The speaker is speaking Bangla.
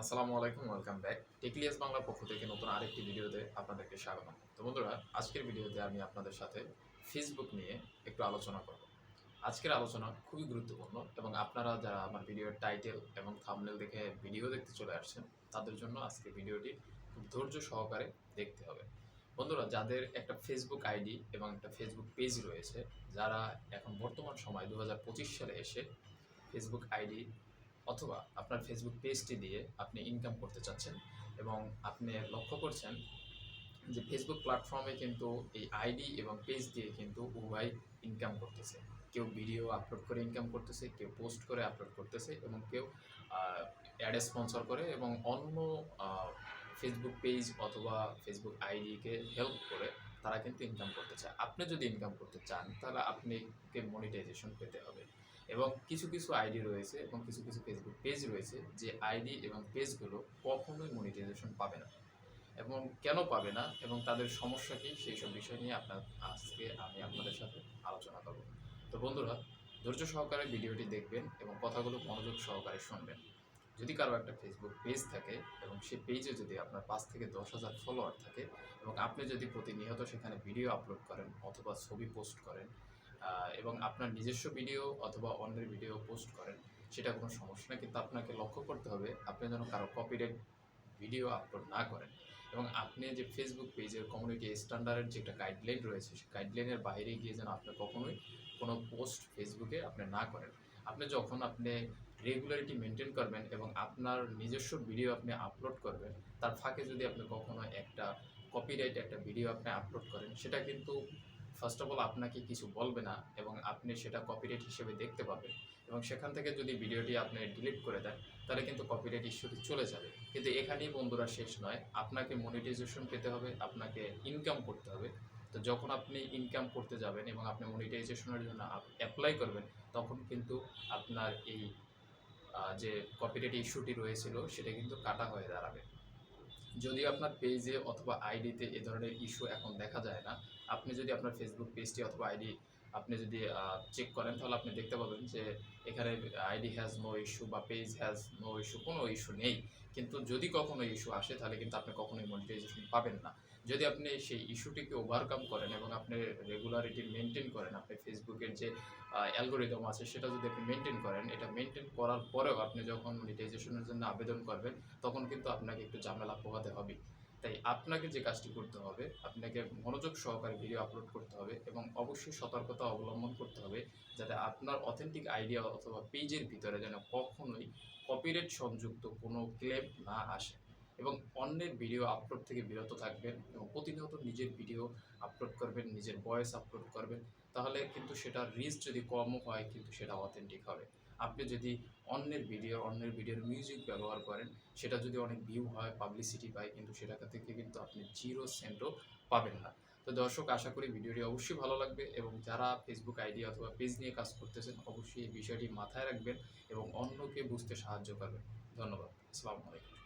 আসসালামু আলাইকুম, ওয়েলকাম ব্যাক। টেকলিয়াস বাংলার পক্ষ থেকে নতুন আরেকটি ভিডিওতে আপনাদেরকে স্বাগত তো বন্ধুরা, আজকের ভিডিওতে আমি আপনাদের সাথে ফেসবুক নিয়ে একটু আলোচনা করব। আজকের আলোচনা খুবই গুরুত্বপূর্ণ এবং আপনারা যারা আমার ভিডিওর টাইটেল এবং থাম্বনেল দেখে ভিডিও দেখতে চলে আসছেন, তাদের জন্য আজকের ভিডিওটি খুব ধৈর্য সহকারে দেখতে হবে। বন্ধুরা, যাদের একটা ফেসবুক আইডি এবং একটা ফেসবুক পেজ রয়েছে, যারা এখন বর্তমান সময় দু হাজার পঁচিশ সালে এসে ফেসবুক আইডি অথবা আপনার ফেসবুক পেজটি দিয়ে আপনি ইনকাম করতে চাচ্ছেন এবং আপনি লক্ষ্য করছেন যে ফেসবুক প্ল্যাটফর্মে কিন্তু এই আইডি এবং পেজ দিয়ে কিন্তু উভয় ইনকাম করতেছে। কেউ ভিডিও আপলোড করে ইনকাম করতেছে, কেউ পোস্ট করে আপলোড করতেছে এবং কেউ অ্যাড স্পন্সর করে এবং অন্য ফেসবুক পেজ অথবা ফেসবুক আইডিকে হেল্প করে তারা কিন্তু ইনকাম করতে চায়। আপনি যদি ইনকাম করতে চান, তাহলে আপনাকে মনিটাইজেশন পেতে হবে। এবং কিছু কিছু আইডি রয়েছে এবং কিছু কিছু ফেসবুক পেজ রয়েছে যে আইডি এবং পেজগুলো কখনোই মনিটাইজেশন পাবে না এবং কেন পাবে না এবং তাদের সমস্যা কী সেই সব বিষয় নিয়ে আপনার আজকে আমি আপনাদের সাথে আলোচনা করব। তো বন্ধুরা, ধৈর্য সহকারে ভিডিওটি দেখবেন এবং কথাগুলো মনোযোগ সহকারে শুনবেন। যদি কারও একটা ফেসবুক পেজ থাকে এবং সেই পেজে যদি আপনার পাঁচ থেকে দশ হাজার ফলোয়ার থাকে এবং আপনি যদি প্রতিনিয়ত সেখানে ভিডিও আপলোড করেন অথবা ছবি পোস্ট করেন এবং আপনার নিজস্ব ভিডিও অথবা অন্যের ভিডিও পোস্ট করেন, সেটা কোনো সমস্যা না কিন্তু আপনাকে লক্ষ্য করতে হবে, আপনি যেন কারও কপিরাইট ভিডিও আপলোড না করেন। এবং আপনি যে ফেসবুক পেজের কমিউনিটি স্ট্যান্ডার্ডের যে একটা গাইডলাইন রয়েছে, সেই গাইডলাইনের বাইরে গিয়ে যেন আপনি কখনোই কোনো পোস্ট ফেসবুকে আপনি না করেন। আপনি যখন আপনি রেগুলারিটি মেনটেন করবেন এবং আপনার নিজস্ব ভিডিও আপনি আপলোড করবেন, তার ফাঁকে যদি আপনি কখনো একটা কপিরাইট একটা ভিডিও আপনি আপলোড করেন, সেটা কিন্তু ফার্স্ট অফ অল আপনাকে কিছু বলবে না এবং আপনি সেটা কপিরাইট হিসেবে দেখতে পাবেন। এবং সেখান থেকে যদি ভিডিওটি আপনি ডিলিট করে দেন, তাহলে কিন্তু কপিরাইট ইস্যুটি চলে যাবে। কিন্তু এখানেই বন্ধুরা শেষ নয়, আপনাকে মনিটাইজেশন পেতে হবে, আপনাকে ইনকাম করতে হবে। তো যখন আপনি ইনকাম করতে যাবেন এবং আপনি মনিটাইজেশনের জন্য অ্যাপ্লাই করবেন, তখন কিন্তু আপনার এই যে কপিরাইট ইস্যুটি রয়েছিল, সেটা কিন্তু কাটা হয়ে দাঁড়াবে। যদি আপনার পেজে অথবা আইডিতে এ ধরনের ইস্যু এখন দেখা যায় না, আপনি যদি আপনার ফেসবুক পেজটি অথবা আইডি আপনি যদি চেক করেন, তাহলে আপনি দেখতে পাবেন যে এখানে আইডি হ্যাজ নো ইস্যু বা পেজ হ্যাজ নো ইস্যু কোনো ইস্যু নেই। কিন্তু যদি কখনো ইস্যু আসে, তাহলে কিন্তু আপনি কখনোই মনিটাইজেশন পাবেন না। যদি আপনি সেই ইস্যুটিকে ওভারকাম করেন এবং আপনি রেগুলারিটি মেনটেন করেন, আপনি ফেসবুকের যে অ্যালগোরিদম আছে, সেটা যদি আপনি মেনটেন করেন, এটা মেনটেন করার পরেও আপনি যখন মনিটাইজেশনের জন্য আবেদন করবেন, তখন কিন্তু আপনাকে একটু ঝামেলা পোহাতে হবে। তাই আপনাকে যে কাজটি করতে হবে, আপনাকে মনোযোগ সহকারে ভিডিও আপলোড করতে হবে এবং অবশ্যই সতর্কতা অবলম্বন করতে হবে যাতে আপনার অথেন্টিক আইডিয়া অথবা পেজের ভিতরে যেন কখনোই কপিরাইট সংযুক্ত কোনো ক্লেম না আসে এবং অন্যের ভিডিও আপলোড থেকে বিরত থাকবেন এবং প্রতিনিয়ত নিজের ভিডিও আপলোড করবেন, নিজের ভয়েস আপলোড করবেন, তাহলে কিন্তু সেটা রিচ যদি কমও হয়, কিন্তু সেটা অথেন্টিক হবে। আপনি যদি অন্যের ভিডিও অন্যের ভিডিওর মিউজিক ব্যবহার করেন, সেটা যদি অনেক ভিউ হয় পাবলিসিটি পায়, কিন্তু সেটা থেকে কিন্তু আপনি জিরো সেন্টও পাবেন না। তো দর্শক, আশা করি ভিডিওটি অবশ্যই ভালো লাগবে এবং যারা ফেসবুক আইডি অথবা পেজ নিয়ে কাজ করতেছেন, অবশ্যই এই বিষয়টি মাথায় রাখবেন এবং অন্যকে বুঝতে সাহায্য করবেন। ধন্যবাদ। আসসালামু আলাইকুম।